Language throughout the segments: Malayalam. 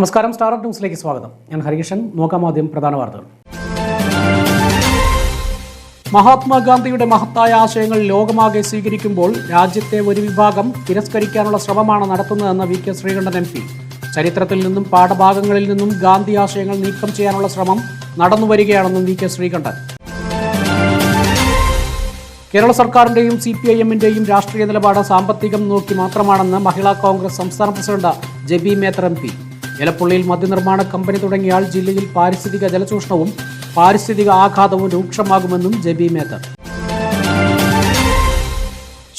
നമസ്കാരം സ്റ്റാർ ന്യൂസിലേക്ക് സ്വാഗതം. ഞാൻ ഹരികൃഷ്ണൻ. നോക്കാം ആദ്യം പ്രധാന വാർത്തകൾ. മഹാത്മാഗാന്ധിയുടെ മഹത്തായ ആശയങ്ങൾ ലോകമാകെ സ്വീകരിക്കുമ്പോൾ രാജ്യത്തെ ഒരു വിഭാഗം തിരസ്കരിക്കാനുള്ള ശ്രമമാണ് നടത്തുന്നതെന്ന് V K Sreekandan M P. ചരിത്രത്തിൽ നിന്നും പാഠഭാഗങ്ങളിൽ നിന്നും ഗാന്ധി ആശയങ്ങൾ നീക്കം ചെയ്യാനുള്ള ശ്രമം നടന്നുവരികയാണെന്നും വി കെ ശ്രീകണ്ഠൻ. കേരള സർക്കാരിന്റെയും സി പി ഐ എമ്മിന്റെയും രാഷ്ട്രീയ നിലപാട് സാമ്പത്തികം നോക്കി മാത്രമാണെന്ന് മഹിളാ കോൺഗ്രസ് സംസ്ഥാന president Jebi Mather M P. എലപ്പുള്ളിയിൽ മദ്യനിർമ്മാണ കമ്പനി തുടങ്ങിയാൽ ജില്ലയിൽ പാരിസ്ഥിതിക ജലചൂഷണവും പാരിസ്ഥിതിക ആഘാതവും രൂക്ഷമാകുമെന്നും ജെബി മേത്തർ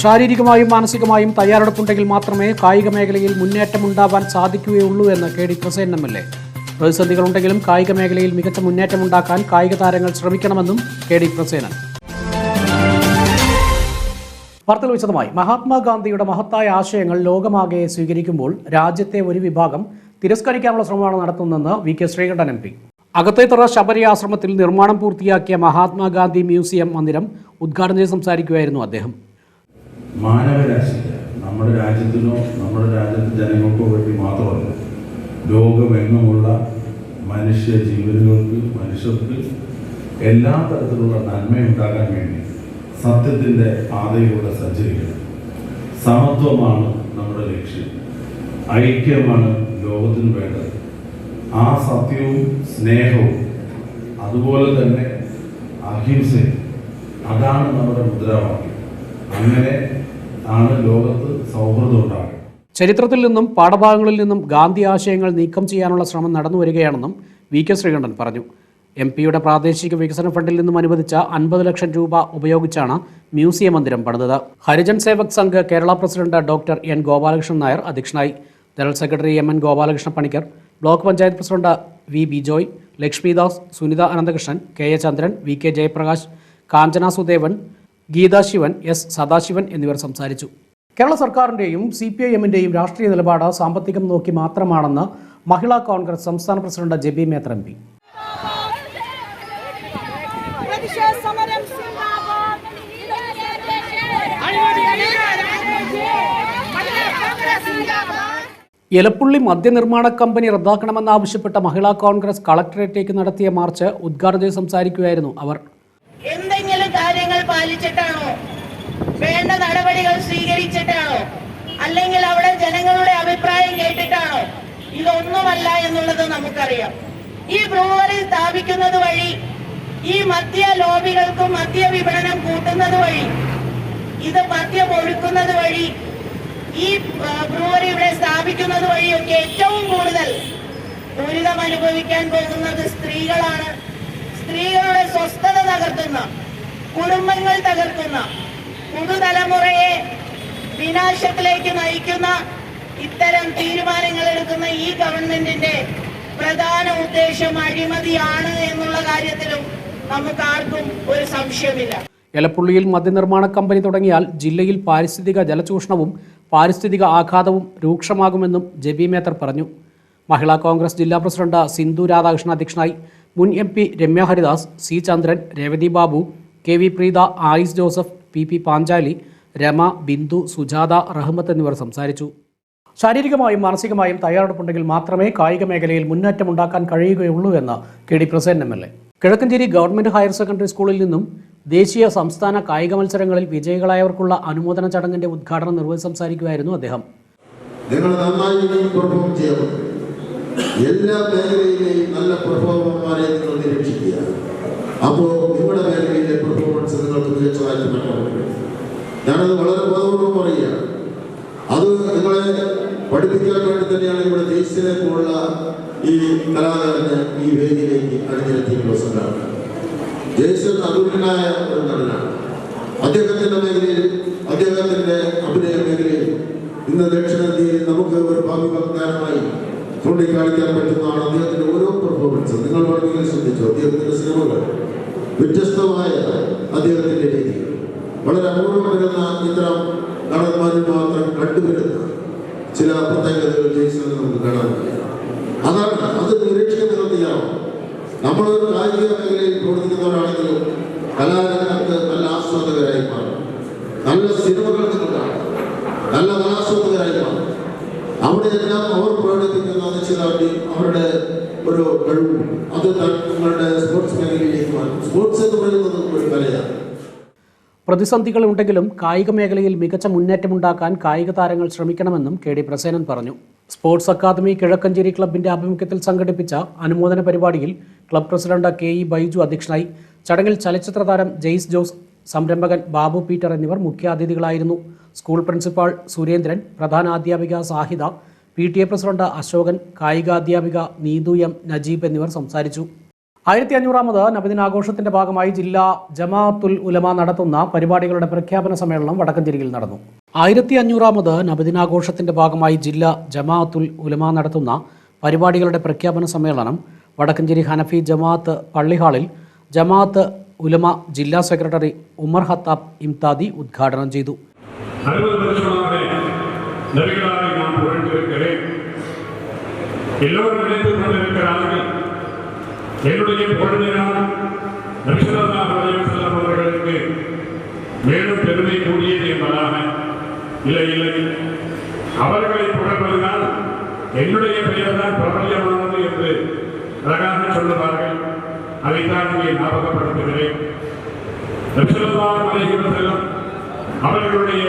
ശാരീരികമായും മാനസികമായും തയ്യാറെടുപ്പുണ്ടെങ്കിൽ മാത്രമേ കായിക മേഖലയിൽ മുന്നേറ്റമുണ്ടാവാൻ സാധിക്കുകയുള്ളൂ എന്ന് K D Prasen M L A. പ്രതിസന്ധികളുണ്ടെങ്കിലും കായിക മേഖലയിൽ മികച്ച മുന്നേറ്റമുണ്ടാക്കാൻ കായിക താരങ്ങൾ ശ്രമിക്കണമെന്നും കെ ഡി പ്രസേനൻ. വാർത്തകൾ വിശദമായി. മഹാത്മാഗാന്ധിയുടെ മഹത്തായ ആശയങ്ങൾ ലോകമാകെ സ്വീകരിക്കുമ്പോൾ രാജ്യത്തെ ഒരു വിഭാഗം തിരസ്കരിക്കാനുള്ള ശ്രമമാണ് നടത്തുന്നതെന്ന് V K Sreekandan M P. Akathethara Sabari ആശ്രമത്തിൽ നിർമ്മാണം പൂർത്തിയാക്കിയ മഹാത്മാഗാന്ധി മ്യൂസിയം മന്ദിരം ഉദ്ഘാടനം ചെയ്ത് സംസാരിക്കുകയായിരുന്നു അദ്ദേഹം. മാനവരാശിക്ക് നമ്മുടെ രാജ്യത്തിനോ നമ്മുടെ രാജ്യത്തെ ജനങ്ങൾക്കോ വേണ്ടി മാത്രമല്ല ലോകമെങ്ങുമുള്ള മനുഷ്യ ജീവനുകൾക്ക് മനുഷ്യർക്ക് എല്ലാ തരത്തിലുള്ള നന്മയുണ്ടാകാൻ വേണ്ടി സത്യത്തിന്റെ പാതയിലൂടെ സഞ്ചരിക്കണം. സമത്വമാണ് നമ്മുടെ ലക്ഷ്യം. ഐക്യമാണ് ലോകത്തിന് വേണ്ടത്. ആ സത്യവും സ്നേഹവും അതുപോലെ തന്നെ അഹിംസയും അതാണ് നമ്മുടെ മുദ്രാവാക്യം. അങ്ങനെ ആണ് ലോകത്ത് സൗഹൃദം ഉണ്ടാകുന്നത്. ചരിത്രത്തിൽ നിന്നും പാഠഭാഗങ്ങളിൽ നിന്നും ഗാന്ധി ആശയങ്ങൾ നീക്കം ചെയ്യാനുള്ള ശ്രമം നടന്നു വരികയാണെന്നും വി കെ ശ്രീകണ്ഠൻ പറഞ്ഞു. എം പിയുടെ പ്രാദേശിക വികസന ഫണ്ടിൽ നിന്നും അനുവദിച്ച അൻപത് ലക്ഷം രൂപ ഉപയോഗിച്ചാണ് മ്യൂസിയം മന്ദിരം പണിതത്. Harijan Sevak Sangh Kerala president doctor N Gopalakrishnan Nair അധ്യക്ഷനായി. General secretary M N Gopalakrishna Panicker block panchayat president V Bijoy Lakshmidas Sunitha Ananthakrishnan K A Chandran V K Jayaprakash Kanchana Sudevan Geetha Sivan S Sadasivan എന്നിവർ സംസാരിച്ചു. കേരള സർക്കാരിന്റെയും സി പി ഐ എമ്മിന്റെയും രാഷ്ട്രീയ നിലപാട് സാമ്പത്തികം നോക്കി മാത്രമാണെന്ന് മഹിളാ കോൺഗ്രസ് സംസ്ഥാന president Jebi Mather M P. Elappully മദ്യനിർമ്മാണ company റദ്ദാക്കണമെന്നാവശ്യപ്പെട്ട മഹിളാ കോൺഗ്രസ് കളക്ടറേറ്റിലേക്ക് നടത്തിയ മാർച്ച് ഉദ്ഘാടനം ചെയ്ത് സംസാരിക്കുകയായിരുന്നു അവർ. എന്തെങ്കിലും കാര്യങ്ങൾ പാലിച്ചിട്ടാണോ? വേണ്ട നടപടികൾ സ്വീകരിച്ചിട്ടാണോ? അല്ലെങ്കിൽ അവിടെ ജനങ്ങളുടെ അഭിപ്രായം കേട്ടിട്ടാണോ? ഇതൊന്നുമല്ല എന്നുള്ളത് നമുക്കറിയാം. ഈ ബ്രൂവറി സ്ഥാപിക്കുന്നത് വഴി ഈ മദ്യ ലോബികൾക്കും മദ്യ വിപണനം കൂട്ടുന്നത് വഴി ഇത് മദ്യം ഒഴുക്കുന്നത് വഴി ഈ ബ്രൂവറി ഇവിടെ സ്ഥാപിക്കുന്നത് വഴിയൊക്കെ ഏറ്റവും കൂടുതൽ ദുരിതം അനുഭവിക്കാൻ പോകുന്നത് സ്ത്രീകളാണ്. സ്ത്രീകളുടെ സ്വസ്ഥത തകർക്കുന്ന കുടുംബങ്ങൾ തകർക്കുന്ന പുതുതലമുറയെ വിനാശത്തിലേക്ക് നയിക്കുന്ന ഇത്തരം തീരുമാനങ്ങൾ എടുക്കുന്ന ഈ ഗവൺമെന്റിന്റെ പ്രധാന ഉദ്ദേശം അഴിമതിയാണ് എന്നുള്ള കാര്യത്തിലും നമുക്ക് ആർക്കും ഒരു സംശയമില്ല. എലപ്പുള്ളിയിൽ മദ്യനിർമ്മാണ കമ്പനി തുടങ്ങിയാൽ ജില്ലയിൽ പാരിസ്ഥിതിക ജലചൂഷണവും പാരിസ്ഥിതിക ആഘാതവും രൂക്ഷമാകുമെന്നും ജെബി മേത്തർ പറഞ്ഞു. മഹിളാ കോൺഗ്രസ് ജില്ലാ പ്രസിഡന്റ് സിന്ധു രാധാകൃഷ്ണൻ അധ്യക്ഷനായി മുൻ M P Ramya Haridas C Chandran Revathi Babu K V Preetha Ayis Joseph P P Panchali Rama Bindu Sujatha Rahmath എന്നിവർ സംസാരിച്ചു. ശാരീരികമായും മാനസികമായും തയ്യാറെടുപ്പുണ്ടെങ്കിൽ മാത്രമേ കായിക മേഖലയിൽ മുന്നേറ്റമുണ്ടാക്കാൻ കഴിയുകയുള്ളൂ എന്ന് K D Prasen M L A. Kizhakkanchery government higher secondary സ്കൂളിൽ നിന്നും ദേശീയ സംസ്ഥാന കായിക മത്സരങ്ങളിൽ വിജയികളായവർക്കുള്ള അനുമോദന ചടങ്ങിന്റെ ഉദ്ഘാടനം നിർവഹിച്ച് സംസാരിക്കുകയായിരുന്നു അദ്ദേഹം. നിങ്ങൾ നന്നായി പെർഫോം ചെയ്യണം. എല്ലാ മേഖലയിലെയും നല്ല പെർഫോമർമാരെ നിങ്ങൾ നിരീക്ഷിക്കുക. അപ്പോൾ നിങ്ങളുടെ മേഖലയിലെ പെർഫോമൻസ് നിങ്ങൾക്ക് മികച്ചതായിട്ട് ഞാനത് വളരെ ബോധപൂർവം പറയുക അത് നിങ്ങളെ പഠിപ്പിക്കാൻ വേണ്ടി തന്നെയാണ് ഇവിടെ ദേശീയ ഈ കലാകാരനെ ഈ വേദിയിലേക്ക് അണിനിരത്തിയിട്ടുള്ള സംഘടന. ജയശ്വർ അതുല്യനായ ഒരു നടനാണ്. അദ്ദേഹത്തിന്റെ മേഖലയിൽ അദ്ദേഹത്തിന്റെ അഭിനയ മേഖലയിൽ ഇന്ന് ദക്ഷിണേന്ത്യയിൽ നമുക്ക് ഒരു ഭാവി വാഗ്ദാനമായി ചൂണ്ടിക്കാണിക്കാൻ പറ്റുന്നതാണ് അദ്ദേഹത്തിന്റെ ഓരോ പെർഫോമൻസ് നിങ്ങൾ വേണമെങ്കിൽ ശ്രദ്ധിച്ചു അദ്ദേഹത്തിന്റെ സിനിമകൾ വ്യത്യസ്തമായ അദ്ദേഹത്തിന്റെ രീതി. വളരെ അപൂർവം ഇത്തരം നടന്മാരിൽ മാത്രം കണ്ടുവരുന്ന ചില പ്രത്യേകതകൾ ജയിച്ചത് നമുക്ക് കാണാൻ കഴിയും. അതാണ് അത് നിരീക്ഷിക്കാൻ നിങ്ങൾ കായിക മേഖലയിൽ പ്രവർത്തിക്കുന്നവരാണെങ്കിലും കലാരംഗത്ത് നല്ല ആസ്വാദകരായി മാറും. നല്ല സിനിമകൾ നിങ്ങൾ നല്ല കലാസ്വാദകരായി മാറും. അവിടെയെല്ലാം അവർ പ്രകടിപ്പിക്കുന്ന നിശ്ചിതാർത്ഥ്യം അവരുടെ ഒരു കഴിവും അത് തങ്ങളുടെ സ്പോർട്സ് മേഖലയിലേക്ക് മാറും. സ്പോർട്സ് എന്ന് പറയുന്നത് ഒരു കലയാണ്. പ്രതിസന്ധികൾ ഉണ്ടെങ്കിലും കായിക മേഖലയിൽ മികച്ച മുന്നേറ്റമുണ്ടാക്കാൻ കായിക താരങ്ങൾ ശ്രമിക്കണമെന്നും കെ ഡി പ്രസേനൻ പറഞ്ഞു. സ്പോർട്സ് അക്കാദമി കിഴക്കഞ്ചേരി ക്ലബിന്റെ ആഭിമുഖ്യത്തിൽ സംഘടിപ്പിച്ച അനുമോദന പരിപാടിയിൽ club president K E Baiju അധ്യക്ഷനായി ചടങ്ങിൽ ചലച്ചിത്ര താരം ജെയ്സ് ജോസ് സംരംഭകൻ ബാബു പീറ്റർ എന്നിവർ മുഖ്യാതിഥികളായിരുന്നു. School principal Surendran പ്രധാനാധ്യാപിക Sahida P T A president Ashokan കായികാധ്യാപിക Neethu M Najeeb എന്നിവർ സംസാരിച്ചു. ആയിരത്തി അഞ്ഞൂറാമത് നബിദിനാഘോഷത്തിന്റെ ഭാഗമായി ജില്ലാ ജമാഅത്തുൽ ഉലമ നടത്തുന്ന പരിപാടികളുടെ പ്രഖ്യാപന സമ്മേളനം വടക്കഞ്ചേരിയിൽ നടന്നു. ആയിരത്തി അഞ്ഞൂറാമത് നബിദിനാഘോഷത്തിന്റെ ഭാഗമായി ജില്ലാ ജമാഅത്തുൽ ഉലമ നടത്തുന്ന പരിപാടികളുടെ പ്രഖ്യാപന സമ്മേളനം വടക്കഞ്ചേരി ഹനഫി ജമാഅത്ത് പള്ളിഹാളിൽ ജമാഅത്ത് ഉലമ ജില്ലാ സെക്രട്ടറി ഉമർ ഹത്താബ് ഇംതാദി ഉദ്ഘാടനം ചെയ്തു அறுபது வருஷமாக நபிகளாரை நாம் புகழ்ந்திருக்கிறேன் எல்லோரும் நினைத்துக் கொண்டிருக்கிறார்கள் என்னுடைய புகழ்ந்தினால் நபிசல்லாஹ் அலைவசல்லம் அவர்களுக்கு மேலும் பெருமை கூடியது என்பதாக இல்லை இல்லை அவர்களை புகழ்வதனால் என்னுடைய பெயர் தான் பிரபல்யமானது என்று அழகாக சொல்லுவார்கள் அதைத்தான் இங்கே ஞாபகப்படுத்துகிறேன். நபிசல்லாஹ் அவர்களுடைய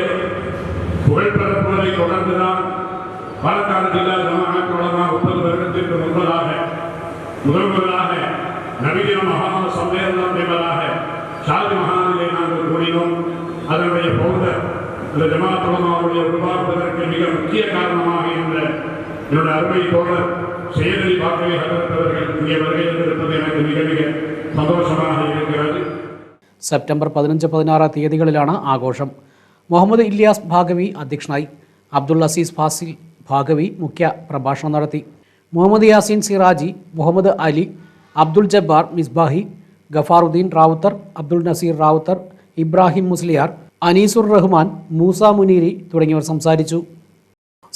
புகழ்பெறப்புகளை தொடர்ந்துதான் பாலக்காடு ஜில்லா ஜமாஅத் முப்பது வருடத்திற்கு முன்பதாக முதல் முதலாக நவீன மகாண சம்மேளனம் என்பதாக ஷாஜி மகானிலே நாங்கள் கூடினோம். அதனுடைய பௌத்தர் இந்த ஜமாத் உருவாக்குவதற்கு மிக முக்கிய காரணமாக இருந்த என்னுடைய அருமை தோழர் செயலி பாக்கவி ஹதரத் அவர்கள் இங்கே வருகை இருப்பது எனக்கு மிக மிக சந்தோஷமாக இருக்கிறது സെപ്റ്റംബർ പതിനഞ്ച് പതിനാറ് തീയതികളിലാണ് ആഘോഷം മുഹമ്മദ് ഇല്യാസ് ഭാഗവി അധ്യക്ഷനായി അബ്ദുൾ അസീസ് ഫാസിൽ ഭാഗവി മുഖ്യ പ്രഭാഷണം നടത്തി മുഹമ്മദ് യാസീൻ സിറാജി മുഹമ്മദ് അലി അബ്ദുൾ ജബ്ബാർ മിസ്ബാഹി ഗഫാറുദ്ദീൻ റാവുത്തർ അബ്ദുൾ നസീർ റാവുത്തർ ഇബ്രാഹിം മുസ്ലിയാർ അനീസുർ റഹ്മാൻ മൂസ മുനീരി തുടങ്ങിയവർ സംസാരിച്ചു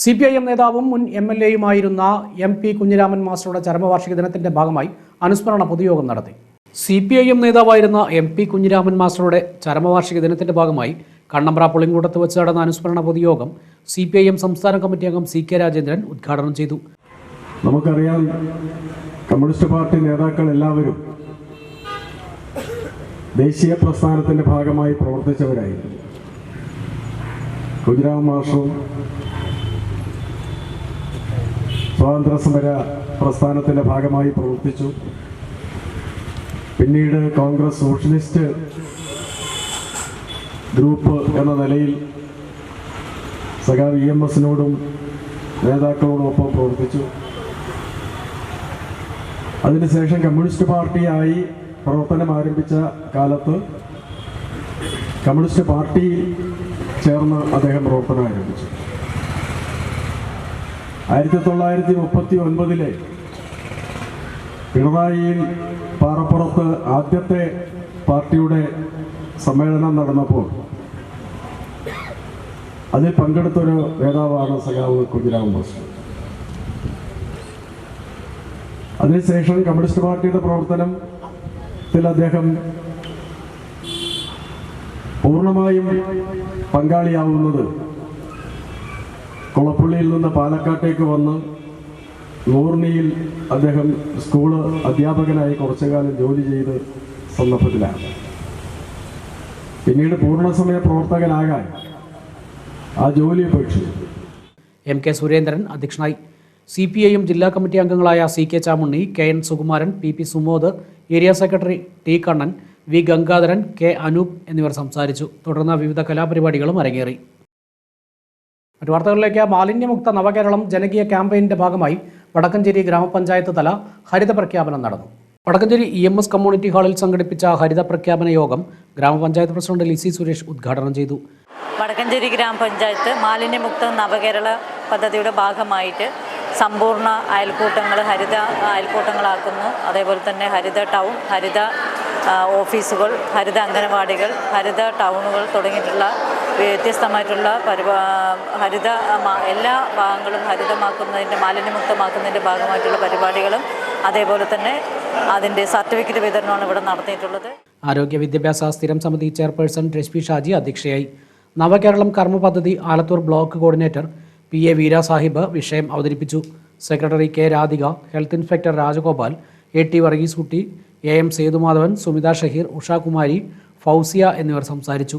സി പി ഐ എം നേതാവും മുൻ എം എൽ എയുമായിരുന്ന എം പി കുഞ്ഞിരാമൻ മാസ്റ്ററുടെ ചരമവാർഷിക ദിനത്തിന്റെ ഭാഗമായി അനുസ്മരണ പൊതുയോഗം നടത്തി. സി പി ഐ എം നേതാവായിരുന്ന എം പി കുഞ്ഞിരാമൻ മാസ്റ്ററുടെ ചരമവാർഷിക ദിനത്തിന്റെ ഭാഗമായി കണ്ണമ്പ്ര പുളിങ്കൂടത്ത് വെച്ച് നടന്ന അനുസ്മരണ പൊതുയോഗം സി പി ഐ എം സംസ്ഥാന കമ്മിറ്റി അംഗം സി കെ രാജേന്ദ്രൻ ഉദ്ഘാടനം ചെയ്തു. നമുക്കറിയാം കമ്മ്യൂണിസ്റ്റ് പാർട്ടി നേതാക്കൾ എല്ലാവരും ദേശീയ പ്രസ്ഥാനത്തിന്റെ ഭാഗമായി പ്രവർത്തിച്ചവരായിരുന്നു. കുഞ്ഞിരാമൻ മാഷും സ്വാതന്ത്ര്യ സമര പ്രസ്ഥാനത്തിന്റെ ഭാഗമായി പ്രവർത്തിച്ചു. പിന്നീട് കോൺഗ്രസ് സോഷ്യലിസ്റ്റ് ഗ്രൂപ്പ് എന്ന നിലയിൽ സഖാവ് ഇ എം എസിനോടും നേതാക്കളോടൊപ്പം പ്രവർത്തിച്ചു. അതിനുശേഷം കമ്മ്യൂണിസ്റ്റ് പാർട്ടിയായി പ്രവർത്തനം ആരംഭിച്ച കാലത്ത് കമ്മ്യൂണിസ്റ്റ് പാർട്ടിയിൽ ചേർന്ന് അദ്ദേഹം പ്രവർത്തനം ആരംഭിച്ചു. ആയിരത്തി തൊള്ളായിരത്തി മുപ്പത്തി ഒൻപതിലെ പിണറായിയിൽ പാറപ്പുറത്ത് ആദ്യത്തെ പാർട്ടിയുടെ സമ്മേളനം നടന്നപ്പോൾ അതിൽ പങ്കെടുത്തൊരു നേതാവാണ് സഖാവ് കുഞ്ഞിരാമൻ ബോസ്. അതിനുശേഷം കമ്മ്യൂണിസ്റ്റ് പാർട്ടിയുടെ പ്രവർത്തനത്തിൽ അദ്ദേഹം പൂർണമായും പങ്കാളിയാവുന്നത് കുളപ്പള്ളിയിൽ നിന്ന് പാലക്കാട്ടേക്ക് വന്ന് നൂർണിയിൽ അദ്ദേഹം സ്കൂൾ അധ്യാപകനായി കുറച്ചു കാലം ജോലി ചെയ്ത് സന്ദർഭത്തിലാണ്. പിന്നീട് പൂർണസമയ പ്രവർത്തകനാകാൻ ആ ജോലി ഉപേക്ഷിച്ചു എം കെ സുരേന്ദ്രൻ അധ്യക്ഷനായി. സി പി ഐ എം ജില്ലാ കമ്മിറ്റി അംഗങ്ങളായ C K Chamunni K N Sukumaran P P Sumod area secretary T Kannan V Gangadharan K Anoop എന്നിവർ സംസാരിച്ചു. തുടർന്ന് വിവിധ കലാപരിപാടികളും അരങ്ങേറി. മറ്റു വാർത്തകളിലേക്ക് മാലിന്യമുക്ത നവകേരളം ജനകീയ ക്യാമ്പയിന്റെ ഭാഗമായി വടക്കഞ്ചേരി ഗ്രാമപഞ്ചായത്ത് തല ഹരിത പ്രഖ്യാപനം നടന്നു. Vadakkanchery E M S community ഹാളിൽ സംഘടിപ്പിച്ച ഹരിത പ്രഖ്യാപന യോഗം ഗ്രാമപഞ്ചായത്ത് പ്രസിഡന്റ് ലിസി സുരേഷ് ഉദ്ഘാടനം ചെയ്തു. വടക്കഞ്ചേരി ഗ്രാമപഞ്ചായത്ത് മാലിന്യമുക്ത നവകേരള പദ്ധതിയുടെ ഭാഗമായിട്ട് സമ്പൂർണ അയൽക്കൂട്ടങ്ങൾ ഹരിത അയൽക്കൂട്ടങ്ങളാക്കുന്നു. അതേപോലെ തന്നെ ഹരിത ടൗൺ ഹരിത ഓഫീസുകൾ ഹരിത അംഗനവാടികൾ ഹരിത ടൗണുകൾ തുടങ്ങിയിട്ടുള്ള വ്യത്യസ്തമായിട്ടുള്ള പരിപാ ഹരിത എല്ലാ ഭാഗങ്ങളും ഹരിതമാക്കുന്നതിന്റെ മാലിന്യമുക്തമാക്കുന്നതിന്റെ ഭാഗമായിട്ടുള്ള പരിപാടികളും അതേപോലെ തന്നെ അതിന്റെ സർട്ടിഫിക്കറ്റ് വിതരണമാണ് ഇവിടെ നടത്തിയിട്ടുള്ളത്. ആരോഗ്യ വിദ്യാഭ്യാസ സ്ഥിരം സമിതി ചെയർപേഴ്സൺ രശ്മി ഷാജി അധ്യക്ഷയായി. നവകേരളം കർമ്മ പദ്ധതി Alathur block coordinator P A Veera Sahib വിഷയം അവതരിപ്പിച്ചു. Secretary K Radhika health inspector Rajagopal A T Varghese Kutty A M Sethumadhavan Sumitha Shaheer Ushakumari Fousiya എന്നിവർ സംസാരിച്ചു.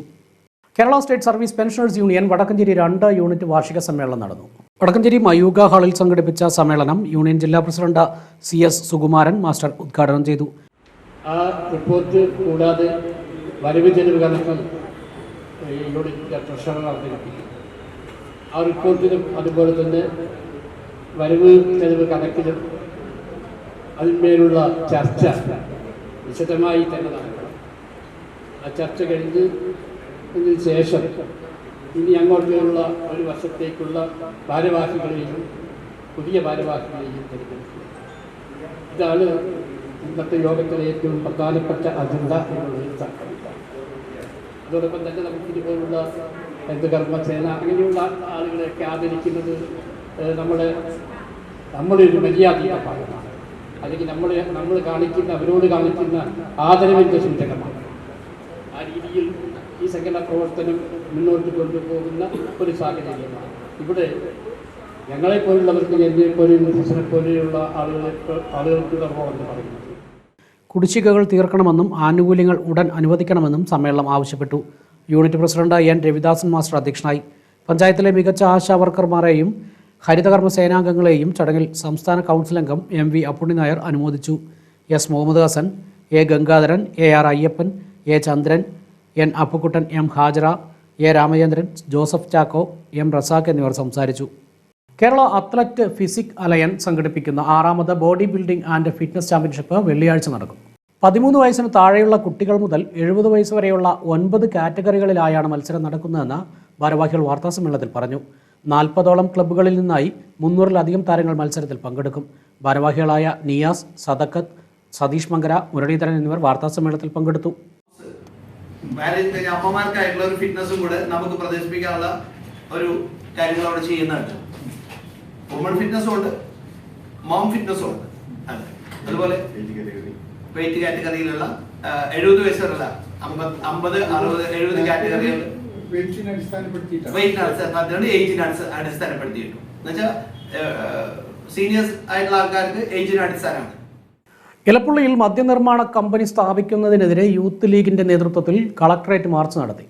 Kerala state service pensioners union Vadakkanchery രണ്ട് യൂണിറ്റ് വാർഷിക സമ്മേളനം നടന്നു. വടക്കഞ്ചേരി മയൂക ഹാളിൽ സംഘടിപ്പിച്ച സമ്മേളനം യൂണിയൻ ജില്ലാ president C S Sukumaran master ഉദ്ഘാടനം ചെയ്തു. ആ റിപ്പോർട്ട് കൂടാതെ വരവ് ചെലവ് കണക്ക് അവതരിപ്പിക്കും ആ റിപ്പോർട്ടിലും അതുപോലെ തന്നെ വരവ് ചെലവ് കണക്കിലും അതിന്മേലുള്ള ചർച്ച വിശദമായി തന്നെ നടക്കണം. ആ ചർച്ച കഴിഞ്ഞ് ശേഷം ഇനി അങ്ങോട്ടുള്ള ഒരു വർഷത്തേക്കുള്ള ഭാരവാഹികളെയും പുതിയ ഭാരവാഹികളെയും തിരഞ്ഞെടുക്കും ഇതാണ് ഇന്നത്തെ യോഗത്തിലെ ഏറ്റവും പ്രധാനപ്പെട്ട അജണ്ട എന്നുള്ളൊരു സംഘടിത അതോടൊപ്പം തന്നെ നമുക്ക് ഇതുപോലുള്ള എന്ത് കർമ്മസേന അങ്ങനെയുള്ള ആളുകളെയൊക്കെ ആദരിക്കുന്നത് നമ്മൾ നമ്മളൊരു മര്യാദയുടെ ഭാഗമാണ്. അല്ലെങ്കിൽ നമ്മൾ നമ്മൾ കാണിക്കുന്ന അവരോട് കാണിക്കുന്ന ആദരവിന്റെ സൂചകമാണ്. ആ രീതിയിൽ ഈ സംഘടനാ പ്രവർത്തനം മുന്നോട്ട് കൊണ്ടുപോകുന്ന ഒരു സാഹചര്യമാണ്. ഇവിടെ ഞങ്ങളെപ്പോലുള്ളവർക്ക് എന്നെ പോലെയുള്ള പോലെയുള്ള ആളുകൾക്ക് എന്ന് പറയുന്നത്. കുടിശ്ശികകൾ തീർക്കണമെന്നും ആനുകൂല്യങ്ങൾ ഉടൻ അനുവദിക്കണമെന്നും സമ്മേളനം ആവശ്യപ്പെട്ടു. Unit president N Ravidasan master അധ്യക്ഷനായി. പഞ്ചായത്തിലെ മികച്ച ആശാ വർക്കർമാരെയും ഹരിതകർമ്മ സേനാംഗങ്ങളെയും ചടങ്ങിൽ സംസ്ഥാന കൗൺസിൽ അംഗം എം വി അപ്പുണ്ണി നായർ അനുമോദിച്ചു. S Muhammad Hasan A Gangadharan A R Ayyappan A Chandran N Appukuttan M Hajara A Ramachandran Joseph Chacko M Razak എന്നിവർ സംസാരിച്ചു. കേരള അത്ലറ്റ് ഫിസിക് അലയൻ സംഘടിപ്പിക്കുന്ന ആറാമത് body building and fitness championship വെള്ളിയാഴ്ച നടക്കും. പതിമൂന്ന് വയസ്സിന് താഴെയുള്ള കുട്ടികൾ മുതൽ എഴുപത് വയസ്സ് വരെയുള്ള ഒൻപത് കാറ്റഗറികളിലായാണ് മത്സരം നടക്കുന്നതെന്ന് ഭാരവാഹികൾ വാർത്താസമ്മേളനത്തിൽ പറഞ്ഞു. നാൽപ്പതോളം ക്ലബ്ബുകളിൽ നിന്നായി മുന്നൂറിലധികം താരങ്ങൾ മത്സരത്തിൽ പങ്കെടുക്കും. ഭാരവാഹികളായ നിയാസ് സദക്കത്ത് സതീഷ് മങ്കര മുരളീധരൻ എന്നിവർ വാർത്താ സമ്മേളനത്തിൽ പങ്കെടുത്തു. അമ്മമാർക്കായിട്ടുള്ള ഒരു ഫിറ്റ്നസും കൂടെ നമുക്ക് പ്രദർശിപ്പിക്കാനുള്ള ഒരു കാര്യങ്ങൾ അവിടെ ചെയ്യുന്നുണ്ട്. വുമൺ ഫിറ്റ്നസും ഉണ്ട്. മോം ഫിറ്റ്നസും ഉണ്ട്. അതുപോലെ വെയിറ്റ് കാറ്റഗറിയിലുള്ള എഴുപത് വയസ്സുള്ള അമ്പത് അറുപത് എഴുപത് കാറ്റഗറികൾ വെയിറ്റിനെ അടിസ്ഥാനപ്പെടുത്തിയാണ് ഏജിനെ അടിസ്ഥാനപ്പെടുത്തിയിട്ടു. എന്നുവെച്ചാൽ സീനിയേഴ്സ് ആയിട്ടുള്ള ആൾക്കാർക്ക് ഏജിന് അടിസ്ഥാനമാണ്. ഇലപ്പുള്ളിയിൽ മദ്യനിർമ്മാണ കമ്പനി സ്ഥാപിക്കുന്നതിനെതിരെ യൂത്ത് ലീഗിന്റെ നേതൃത്വത്തിൽ കളക്ടറേറ്റ് മാർച്ച് നടത്തി.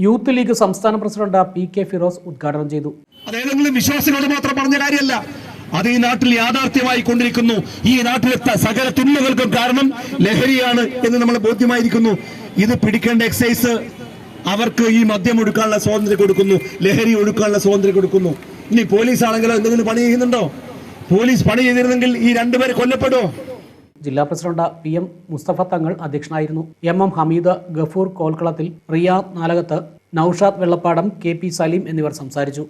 യൂത്ത് ലീഗ് സംസ്ഥാന പ്രസിഡന്റ് പി കെ ഫിറോസ് ഉദ്ഘാടനം ചെയ്തു. അതേതെങ്കിലും വിശ്വാസികളോട് മാത്രം പറഞ്ഞ കാര്യമല്ല. അത് ഈ നാട്ടിൽ യാഥാർത്ഥ്യമായി കൊണ്ടിരിക്കുന്നു. ഈ നാട്ടിലെ ത- സകല തിന്മകൾക്കും കാരണം ലഹരിയാണ് എന്ന് നമ്മൾ ബോധ്യമായിരിക്കുന്നു. ഇത് പിടിക്കേണ്ട എക്സൈസ് അവർക്ക് ഈ മദ്യം ഒടുക്കാനുള്ള സ്വാതന്ത്ര്യം കൊടുക്കുന്നു ലഹരി ഒടുക്കാനുള്ള സ്വാതന്ത്ര്യം കൊടുക്കുന്നു. ഇനി പോലീസ് ആണെങ്കിലോ എന്തെങ്കിലും പണി ചെയ്യുന്നുണ്ടോ? പോലീസ് പണി ചെയ്തിരുന്നെങ്കിൽ ഈ രണ്ടുപേരെ കൊല്ലപ്പെടുമോ ജില്ലാ president P M Mustafa Thangal അധ്യക്ഷനായിരുന്നു. M M Hameed Gafoor കോൽക്കളത്തിൽ Riyad Nalakath Naushad Vellappadam K P Saleem എന്നിവർ സംസാരിച്ചു.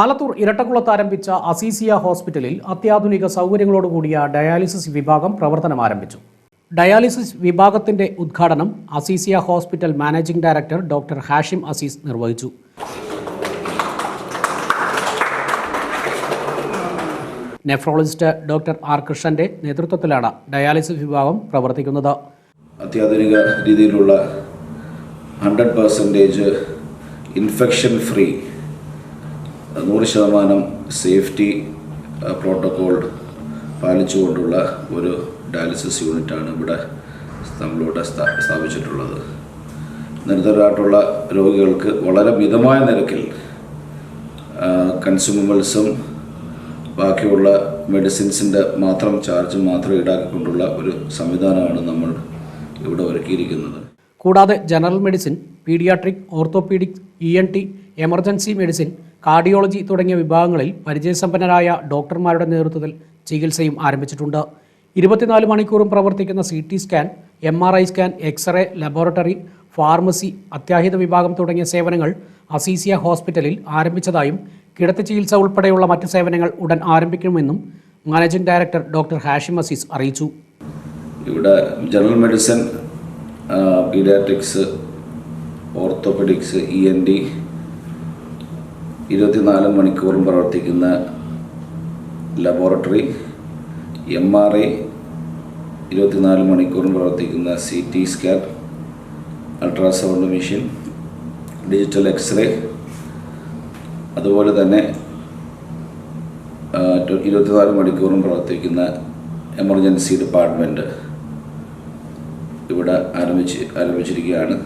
ആലത്തൂർ ഇരട്ടക്കുളത്ത് ആരംഭിച്ച അസീസിയ ഹോസ്പിറ്റലിൽ അത്യാധുനിക സൗകര്യങ്ങളോടുകൂടിയ ഡയാലിസിസ് വിഭാഗം പ്രവർത്തനം ആരംഭിച്ചു. ഡയാലിസിസ് വിഭാഗത്തിന്റെ ഉദ്ഘാടനം Aziziya hospital managing director doctor Hashim Aziz നിർവഹിച്ചു. നെഫ്രോളജിസ്റ്റ് ഡോക്ടർ ആർ കൃഷ്ണന്റെ നേതൃത്വത്തിലാണ് ഡയാലിസിസ് വിഭാഗം പ്രവർത്തിക്കുന്നത്. അത്യാധുനിക രീതിയിലുള്ള ഹൺഡ്രഡ് പെർസെന്റേജ് ഇൻഫെക്ഷൻ ഫ്രീ നൂറ് ശതമാനം സേഫ്റ്റി പ്രോട്ടോകോൾ പാലിച്ചുകൊണ്ടുള്ള ഒരു ഡയാലിസിസ് യൂണിറ്റാണ് ഇവിടെ നമ്മളിവിടെ സ്ഥാപിച്ചിട്ടുള്ളത്. നിരന്തരമായിട്ടുള്ള രോഗികൾക്ക് വളരെ മിതമായ നിരക്കിൽ കൺസ്യൂമബിൾസും ബാക്കിയുള്ള മെഡിസിൻസിന്റെ മാത്രം ചാർജ് മാത്രം ഈടാക്കിക്കൊണ്ടുള്ള ഒരു സംവിധാനമാണ് നമ്മൾ ഇവിടെ ഒരുക്കിയിരിക്കുന്നത്. കൂടാതെ general medicine paediatric orthopaedic E N T emergency medicine cardiology തുടങ്ങിയ വിഭാഗങ്ങളിൽ പരിചയസമ്പന്നരായ ഡോക്ടർമാരുടെ നേതൃത്വത്തിൽ ചികിത്സയും ആരംഭിച്ചിട്ടുണ്ട്. ഇരുപത്തിനാല് മണിക്കൂറും പ്രവർത്തിക്കുന്ന C T scan M R I scan X-ray laboratory pharmacy അത്യാഹിത വിഭാഗം തുടങ്ങിയ സേവനങ്ങൾ അസീസിയ ഹോസ്പിറ്റലിൽ ആരംഭിച്ചതായും കിടത്തി ചികിത്സ ഉൾപ്പെടെയുള്ള മറ്റ് സേവനങ്ങൾ ഉടൻ ആരംഭിക്കുമെന്നും managing director doctor Hashim Aziz അറിയിച്ചു. ഇവിടെ general medicine paediatrics orthopaedics E N D ഇരുപത്തിനാല് മണിക്കൂറും പ്രവർത്തിക്കുന്ന ലബോറട്ടറി എം ആർ ഐ ഇരുപത്തിനാല് മണിക്കൂറും പ്രവർത്തിക്കുന്ന C T scan ultrasound machine digital X-ray അതുപോലെ തന്നെ ഇരുപത്തിനാല് മണിക്കൂറും പ്രവർത്തിക്കുന്ന എമർജൻസി ഡിപ്പാർട്ട്മെന്റ് ഇവിടെ ആരംഭിച്ച് ആരംഭിച്ചിരിക്കുകയാണ്.